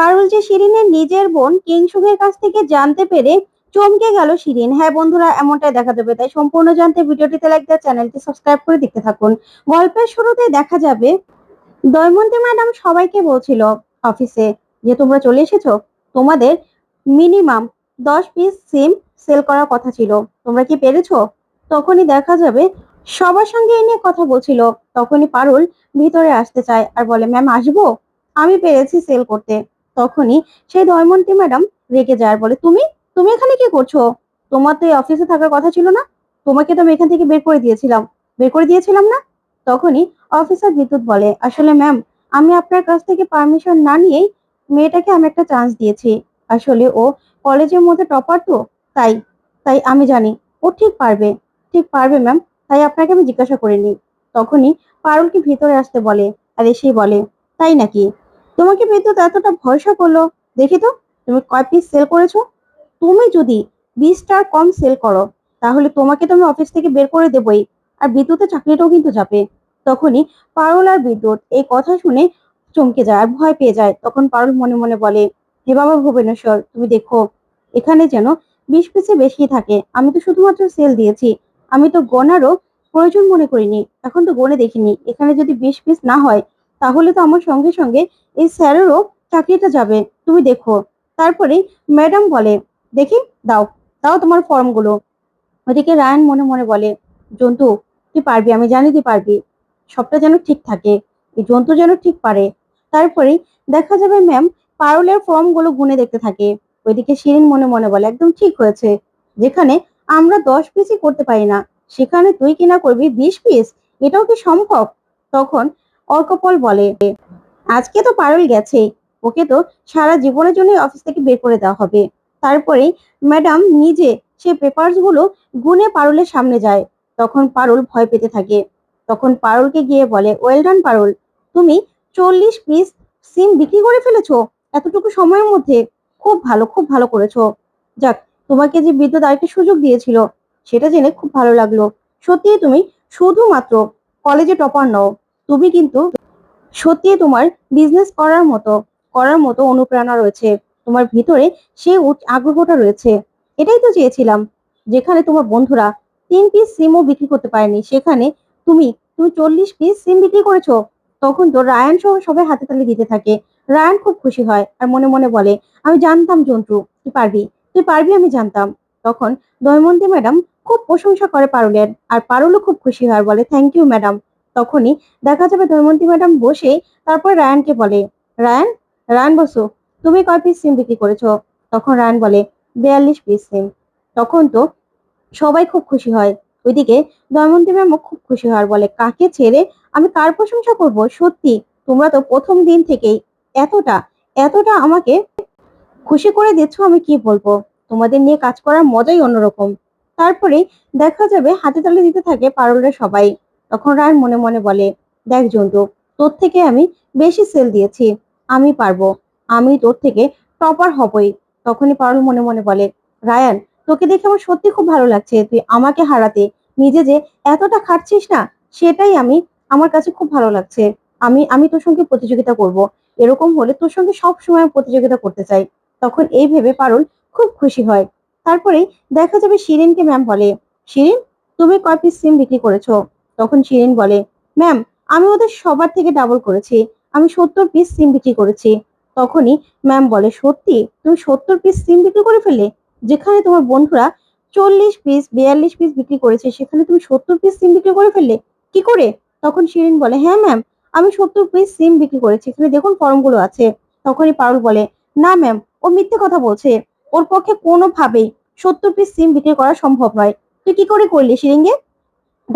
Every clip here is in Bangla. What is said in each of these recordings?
পারুল যে শিরিনের নিজের বোন কিংসুকের কাছ থেকে জানতে পেরে চমকে গেল শিরিন। হ্যাঁ বন্ধুরা, এমনটাই দেখা যাবে। তাই সম্পূর্ণ জানতে ভিডিওটিতে লাইক দেওয়া চ্যানেলটি সাবস্ক্রাইব করে দেখতে থাকুন। গল্পের শুরুতে দেখা যাবে, দয়মন্তী ম্যাডাম সবাইকে বলছিল অফিসে যে, তোমরা চলে এসেছ? তোমাদের মিনিমাম দশ পিস সিম সেল করার কথা ছিল। তোমরা কি পেরেছ? তখনই দেখা যাবে, সবার সঙ্গে এ নিয়ে কথা বলছিল। তখনই পারুল ভিতরে আসতে চায় আর বলে ম্যাম আসব? আমি পেরেছি সেল করতে। তখনই সেই দয়মন্তী ম্যাডাম রেগে যায় বলে, তুমি? তুমি এখানে কি করছ? তোমার তো এই অফিসে থাকার কথা ছিল না। তোমাকে তো আমি এখান থেকে বের করে দিয়েছিলাম। বের করে দিয়েছিলাম না? তখনই অফিসার বিদ্যুৎ বলে, আসলে ম্যাম, আমি আপনার কাছ থেকে পারমিশন না নিয়েই মেয়েটাকে আমি একটা চান্স দিয়েছি। আসলে ও কলেজের মধ্যে টপার তো, তাই তাই আমি জানি। ও ঠিক পারবে ঠিক পারবে ম্যাম, তাই আপনাকে আমি জিজ্ঞাসা করিনি। তখনই পারুলকে ভিতরে আসতে বলে, আর এসেই বলে, তাই নাকি? তোমাকে বিদ্যুৎ এতটা ভরসা করল? দেখি তো, তুমি কয় পিস সেল করেছ? তুমি যদি বিশটার কম সেল করো, তাহলে তোমাকে তো আমি অফিস থেকে বের করে দেবই। আর বিদ্যুতের চাকরিটাও কিন্তু যাবে তখনই পারুল আর বিদ্যুৎ এই কথা শুনে চমকে যায় আর ভয় পেয়ে যায়। তখন পারুল মনে মনে বলে, হে বাবা ভুবনেশ্বর, তুমি দেখো, এখানে যেন বিশ পিসে বেশি থাকে। আমি তো শুধুমাত্র সেল দিয়েছি। আমি তো গোনারও প্রয়োজন মনে করিনি। এখন তো গনে দেখিনি। এখানে যদি বিশ পিস না হয় তাহলে তো আমার সঙ্গে সঙ্গে এই স্যারেরও চাকরিটা যাবে। তুমি দেখো। তারপরে ম্যাডাম বলে, দেখি, দাও দাও তোমার ফর্মগুলো। ওদিকে রায়ান মনে মনে বলে, জন্তু, তুই পারবি, আমি জানি তুই পারবি। সবটা যেন ঠিক থাকে। এই জন্তু যেন ঠিক পারে। তারপরে দেখা যাবে ম্যাম পারুলের ফর্মগুলো গুনে দেখতে থাকে। ওইদিকে শিরিন মনে মনে বলে, একদম ঠিক হয়েছে। যেখানে আমরা দশ পিসই করতে পারি না, সেখানে তুই কিনা করবি বিশ পিস এটাও কি সম্ভব? তখন অর্কপল বলে, আজকে তো পারুল গেছে, ওকে তো সারা জীবনের জন্য অফিস থেকে বের করে দেওয়া হবে। তারপরে ম্যাডাম নিজে সে পেপারসগুলো গুনে পারুলের সামনে যায়। তখন পারুল ভয় পেতে থাকে। তখন পারুলকে গিয়ে বলে ওয়েল ডান পারুল। তুমি চল্লিশ পিস সিম বিক্রি করে ফেলেছো এতটুকু সময়ের মধ্যে। খুব ভালো খুব ভালো করেছ। যাক, তোমাকে যে বিদ্যুৎ আরেকটা সুযোগ দিয়েছিল, সেটা জেনে খুব ভালো লাগল। সত্যি তুমি শুধুমাত্র কলেজে টপার নও। তুমি কিন্তু সত্যি তোমার বিজনেস করার মতো করার মতো অনুপ্রেরণা রয়েছে। তোমার ভিতরে সেই আগ্রহটা রয়েছে। এটাই তো চেয়েছিলাম, যেখানে তোমার বন্ধুরা তিন পিস সিমও বিক্রি করতে পারেনি। সেখানে তুমি তুমি চল্লিশ পিস সিম বিক্রি করেছ। তখন তো রায়ান সহ সবাই হাতে তালি দিতে থাকে। রায়ান খুব খুশি হয় আর মনে মনে বলে, আমি জানতাম জন্টু তুই পারবি তুই পারবি আমি জানতাম। তখন দয়মন্তী ম্যাডাম খুব প্রশংসা করে পারুলের, আর পারুলও খুব খুশি হয় বলে থ্যাংক ইউ ম্যাডাম তখনই দেখা যাবে দয়মন্তী ম্যাডাম বসে তারপর রায়ানকে বলে, রায়ান রায়ান বসু, তুমি কয় পিস সিম বিক্রি করেছ? তখন রায়ান বলে, বিয়াল্লিশ পিস সিম তখন তো সবাই খুব খুশি হয়। ওইদিকে দয়মন্তী ম্যামও খুব খুশি হয় বলে, কাকে ছেড়ে আমি কার প্রশংসা করব? সত্যি, তোমরা তো প্রথম দিন থেকেই এতটা এতটা আমাকে খুশি করে দিচ্ছ আমি কি বলব? তোমাদের নিয়ে কাজ করার মজাই অন্যরকম। তারপরে দেখা যাবে হাতে তালে দিতে থাকে পারুলের সবাই। তখন রায়ান মনে মনে বলে, দেখ জন্তু তোর থেকে আমি বেশি সেল দিয়েছি, আমি পারব, আমি তোর থেকে টপার হবই। তখনই পারুল মনে মনে বলে, রায়ান, তোকে দেখে আমার সত্যি খুব ভালো লাগছে, তুই আমাকে হারাতে, নিজে যে এতটা খাটছিস না, সেটাই আমি, আমার কাছে খুব ভালো লাগছে। আমি আমি তোর সঙ্গে প্রতিযোগিতা করব, এরকম হলে তোর সঙ্গে সব সময় প্রতিযোগিতা করতে চাই। তখন এই ভেবে পারুল খুব খুশি হয়। তারপরেই দেখা যাবে শিরিনকে ম্যাম বলে, শিরিন, তুমি কয় পিস সিম বিক্রি করেছ? তখন শিরিন বলে, ম্যাম, আমি ওদের সবার থেকে ডাবল করেছি। আমি সত্তর পিস সিম বিক্রি করেছি। তখনই ম্যাম বলে, সত্যি? তুমি সত্তর পিস সিম বিক্রি করে ফেললে? যেখানে তোমার বন্ধুরা চল্লিশ পিস বিয়াল্লিশ পিস বিক্রি করেছে, সেখানে তুমি সত্তর পিস সিম বিক্রি করে ফেললে? কি করে? তখন শিরিন বলে হ্যাঁ ম্যাম, আমি সত্তর পিস সিম বিক্রি করেছি। এখানে দেখুন ফর্মগুলো আছে। তখনই পারুল বলে, না, ম্যাম, ও মিথ্যে কথা বলছে। ওর পক্ষে কোনোভাবেই সত্তর পিস সিম বিক্রি করা সম্ভব নয়। তুই কি করে করলি শিরিনকে?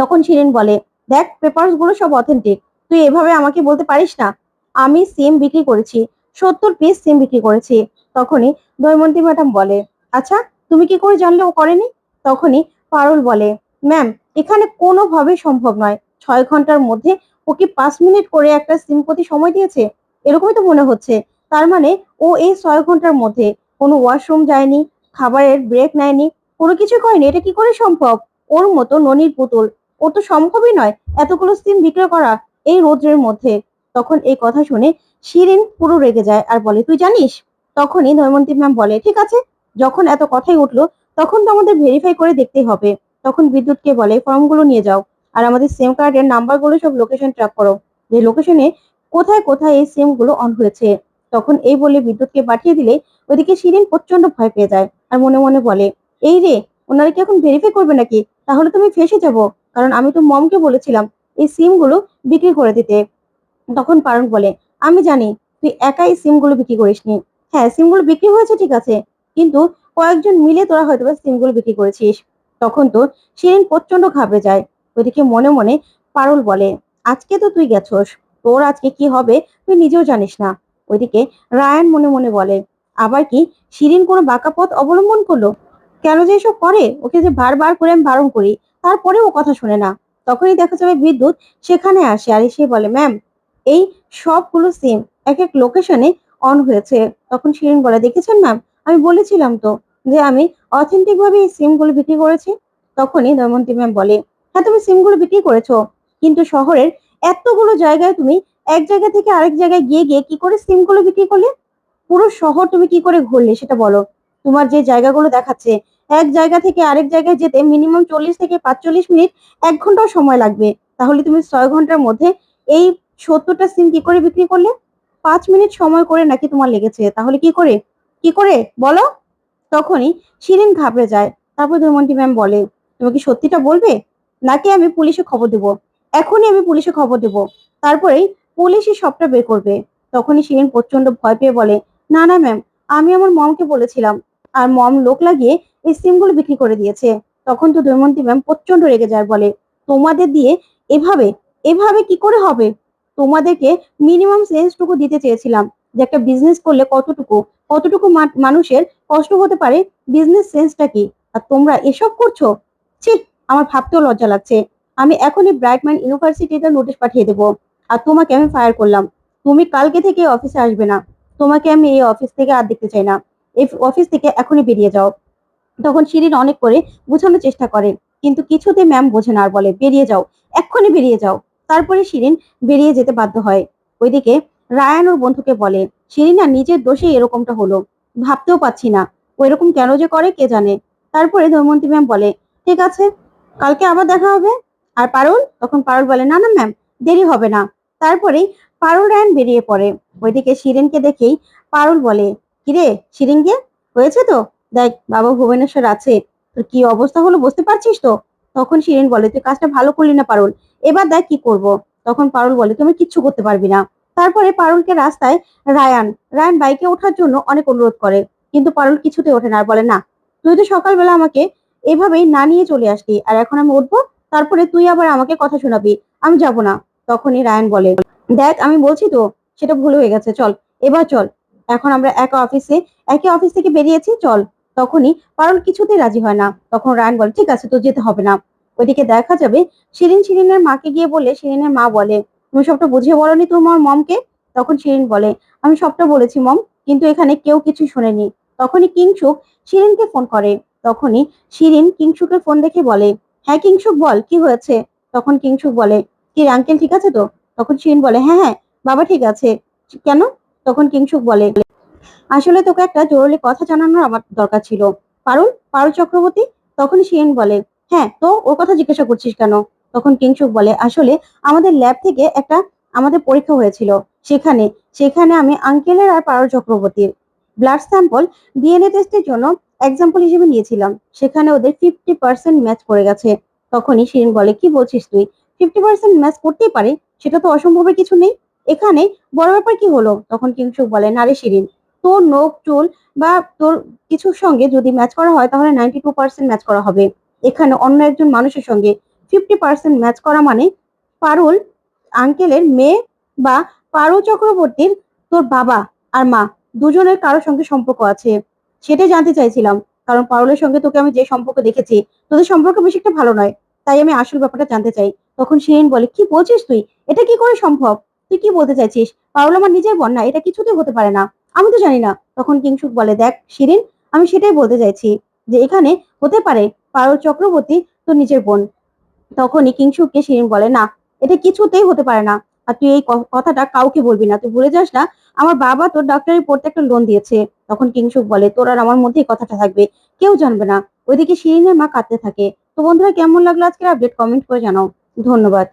তখন শিরিন বলে, দেখ পেপারসগুলো সব অথেন্টিক তুই এভাবে আমাকে বলতে পারিস না? আমি সিম বিক্রি করেছি, সত্তর পিস সিম বিক্রি করেছি। তখনই দৈমন্তী ম্যাডাম বলে আচ্ছা তুমি কি করে জানলে ও করেনি? তখনই পারুল বলে, ম্যাম, এখানে কোনোভাবে সম্ভব নয়। ছয় ঘণ্টার মধ্যে ও কি পাঁচ মিনিট করে একটা সিম প্রতি সময় দিয়েছে? এরকমই তো মনে হচ্ছে। তার মানে ও এই ছয় ঘণ্টার মধ্যে কোনো ওয়াশরুম যায়নি, খাবারের ব্রেক নেয়নি, কোনো কিছু করেনি। এটা কি করে সম্ভব? ওর মতো ননির পুতুল ওর তো সম্ভবই নয় এতগুলো সিম বিক্রয় করা এই রোদ্রের মধ্যে। তখন এই কথা শুনে শিরিন পুরো রেগে যায় আর বলে, তুই জানিস? তখনই দময়ন্তী ম্যাম বলে, ঠিক আছে। যখন এত কথাই উঠল, তখন তো আমাদের ভেরিফাই করে দেখতে হবে। তখন বিদ্যুৎকে বলে, ফর্মগুলো নিয়ে যাও আর আমাদের সিম কার্ডের নাম্বারগুলো সব লোকেশন ট্র্যাক করো। যে লোকেশনে কোথায় কোথায় এই সিমগুলো অন হয়েছে। তখন এই বলে বিদ্যুৎকে পাঠিয়ে দিলে ওইদিকে শিরিন প্রচণ্ড ভয় পেয়ে যায় আর মনে মনে বলে, এই রে, ওনারা কি এখন ভেরিফাই করবে নাকি? তাহলে তুমি ফেসে যাব। কারণ আমি তো মমকে বলেছিলাম, এই সিমগুলো বিক্রি করে দিতে। তখন পারণ বলে, আমি জানি, তুই একাই সিমগুলো বিক্রি করিসনি। হ্যাঁ সিমগুলো বিক্রি হয়েছে, ঠিক আছে, কিন্তু কয়েকজন মিলে তোরা হয়তো সিমগুলো বিক্রি করেছিস। তখন তো শিরিন প্রচণ্ড ঘাবড়ে যায়। ওইদিকে মনে মনে পারুল বলে, আজকে তো তুই গেছস, তোর আজকে কি হবে তুই নিজেও জানিস না। ওইদিকে রায়ান মনে মনে বলে, আবার কি শিরিন কোনো বাঁকা পথ অবলম্বন করল? কেন যে এসব করে? ওকে যে বারবার করে আমি বারণ করি। তারপরে ও কথা শুনে না। তখনই দেখা যাবে বিদ্যুৎ সেখানে আসে আর এসে বলে, ম্যাম, এই সবগুলো সিম এক এক লোকেশনে অন হয়েছে। তখন শিরিন বলে, দেখেছেন ম্যাম আমি বলেছিলাম তো যে আমি অথেন্টিক ভাবে এই সিমগুলো বিক্রি করেছি। তখনই দময়ন্তী ম্যাম বলে হ্যাঁ তুমি সিমগুলো বিক্রি করেছ, কিন্তু শহরের এতগুলো জায়গায় তুমি এক জায়গা থেকে আরেক জায়গায় গিয়ে গিয়ে কি করে সিমগুলো বিক্রি করলে? পুরো শহর তুমি কি করে ঘুরলে সেটা বলো। তোমার যে জায়গাগুলো দেখাচ্ছে এক জায়গা থেকে আরেক জায়গায় যেতে মিনিমাম চল্লিশ থেকে পাঁচচল্লিশ মিনিট, এক ঘন্টাও সময় লাগবে। তাহলে তুমি ছয় ঘণ্টার মধ্যে এই সত্তরটা সিম কি করে বিক্রি করলে? পাঁচ মিনিট সময় করে নাকি তোমার লেগেছে? তাহলে কি করে? কি করে? বলো? তখনই শিরিন ঘাবড়ে যায়। তারপর ধর্মন্তী ম্যাম বলে, তুমি কি সত্যিটা বলবে? নাকি আমি পুলিশে খবর দেব? এখনই আমি পুলিশে খবর দেব। তারপরেই পুলিশই সবটা বের করবে। তখনই শিরিন প্রচণ্ড ভয় পেয়ে বলে, না না ম্যাম আমি আমার মমকে বলেছিলাম। আর মম লোক লাগিয়ে এই সিমগুলো বিক্রি করে দিয়েছে। তখন তো দৈমন্তী ম্যাম প্রচণ্ড রেগে যায়, বলে, তোমাদের দিয়ে এভাবে এভাবে কি করে হবে? তোমাদেরকে মিনিমাম সেন্সটুকু দিতে চেয়েছিলাম, যে একটা বিজনেস করলে কতটুকু কতটুকু মানুষের কষ্ট হতে পারে বিজনেস সেন্সটা কি? আর তোমরা এসব করছ? ছি, আমার ভাবতেও লজ্জা লাগছে। আমি এখনই ব্রাইটম্যান ইউনিভার্সিটিতে নোটিশ পাঠিয়ে দেবো। আর তোমাকে আমি ফায়ার করলাম। তুমি কালকে থেকে অফিসে আসবে না। তোমাকে আমি এই অফিস থেকে আর দেখতে চাই না। এই অফিস থেকে এখনই বেরিয়ে যাও। তখন শিরিন অনেক করে বোঝানোর চেষ্টা করে, কিন্তু কিছুতে ম্যাম বোঝে না আর বলে, বেরিয়ে যাও, এক্ষুনি বেরিয়ে যাও। তারপরে শিরিন বেরিয়ে যেতে বাধ্য হয়। ওইদিকে রায়ান ওর বন্ধুকে বলে, শিরিন আর নিজের দোষে এরকমটা হলো, ভাবতেও পাচ্ছি না ও এরকম কেন যে করে কে জানে? তারপরে ধৈমন্তী ম্যাম বলে, ঠিক আছে, কালকে আবার দেখা হবে। আর পারুল, তখন পারুল বলে, না না ম্যাম দেরি হবে না। তারপরেই পারুল রায়ান বেরিয়ে পড়ে। ওইদিকে শিরিনকে দেখেই পারুল বলে, কিরে শিরিন গে হয়েছে তো? দেখ, বাবা ভুবনেশ্বর আছে। তোর কি অবস্থা হলো বুঝতে পারছিস তো? তখন শিরিন বলে, তুই কাজটা ভালো করলি না পারুল। এবার দেখ কি করব। তখন পারুল বলে, তুমি কিচ্ছু করতে পারবি না। তারপরে পারুলকে রাস্তায় রায়ান রায়ান বাইকে ওঠার জন্য অনেক অনুরোধ করে। কিন্তু পারুল কিছুতে ওঠে না আর বলে, না, তুই তো সকালবেলা আমাকে এভাবেই না নিয়ে চলে আসলি, আর এখন আমি উঠবো, তারপরে তুই আবার আমাকে কথা শোনাবি, আমি যাব না। তখনই রায়ান বলে, দেখ, আমি বলছি তো, সেটা ভুল হয়ে গেছে, চল, এবার চল। এখন আমরা একা অফিসে একই অফিস থেকে বেরিয়েছি, চল। তখনই পারুল কিছুতেই রাজি হয় না। তখন রায়ান বলে, ঠিক আছে তো যেতে হবে না। ওইদিকে দেখা যাবে শিরিন শিরিনের মাকে গিয়ে বলে, শিরিনের মা বলে, তুমি সবটা বুঝিয়ে বলনি তোমার মমকে? তখন শিরিন বলে, আমি সবটা বলেছি মম, কিন্তু এখানে কেউ কিছু শোনেনি। তখনই কিংসুক শিরিনকে ফোন করে। তখনই শিরিন কিংসুকের ফোন দেখে বলে হ্যাঁ কিংসুক বল, কি হয়েছে? তখন কিংসুক বলে, কি আঙ্কেল, ঠিক আছে তো? তখন শিরিন বলে হ্যাঁ হ্যাঁ বাবা ঠিক আছে। কেন? তখন কিংসুক বলে আসলে তোকে একটা জরুরি কথা জানানোর আমার দরকার ছিল। পারুল পারুল চক্রবর্তী তখন শিরিন বলে হ্যাঁ তো ওর কথা জিজ্ঞাসা করছিস কেন? তখন কিংসুক বলে, আসলে আমাদের ল্যাব থেকে একটা আমাদের পরীক্ষা হয়েছিল। সেখানে সেখানে আমি আঙ্কেলের আর পারুল চক্রবর্তীর। ব্লাড স্যাম্পল ডিএনএ টেস্টের জন্য এক্সাম্পল হিসেবে নিয়েছিলাম। সেখানে ওদের ফিফটি পার্সেন্ট ম্যাচ করে গেছে। তখনই শিরিন বলে, কি বলছিস তুই? ফিফটি পার্সেন্ট ম্যাচ করতেই পারে? সেটা তো অসম্ভবের কিছু নেই। এখানে বড় ব্যাপার কি হলো? তখন কিংসুক বলে নারে শিরিন তোর নখ, চুল বা তোর কিছুর সঙ্গে যদি ম্যাচ করা হয়, তাহলে নাইনটি টু পার্সেন্ট ম্যাচ করা হবে। এখানে অন্য একজন মানুষের সঙ্গে ফিফটি পার্সেন্ট ম্যাচ করা মানে পারুল, আঙ্কেলের মেয়ে বা পারু চক্রবর্তীর তোর বাবা আর মা দুজনের কারোর সঙ্গে সম্পর্ক আছে। সেটাই জানতে চাইছিলাম, কারণ পারুলের সঙ্গে তোকে আমি যে সম্পর্ক দেখেছি, তোদের সম্পর্ক বেশি একটা ভালো নয়। তাই আমি আসল ব্যাপারটা জানতে চাই। তখন শিরিন বলে, কি বলছিস তুই? এটা কি করে সম্ভব? তুই কি বলতে চাইছিস? পারুল আমার নিজের বোন না এটা কিছুতেই হতে পারে না। আমি তো জানি না। তখন কিংসুক বলে, দেখ, শিরিন, আমি সেটাই বলতে চাইছি যে এখানে হতে পারে পারুল চক্রবর্তী তোর নিজের বোন। তখনই কিংসুককে শিরিন বলে, না, এটা কিছুতেই হতে পারে না। আর তুই এই কথাটা কাউকে বলবি না। তুই ভুলে যাস না, আমার বাবা তোর ডাক্তারি পড়তে একটা লোন দিয়েছে। তখন কিংসুক বলে, তোর আর আমার মধ্যে কথাটা থাকবে। কেউ জানবে না। ওইদিকে শিরিনের মা কাঁদতে থাকে। তো বন্ধুরা, কেমন লাগল আজকের আপডেট কমেন্ট করে জানাও। ধন্যবাদ।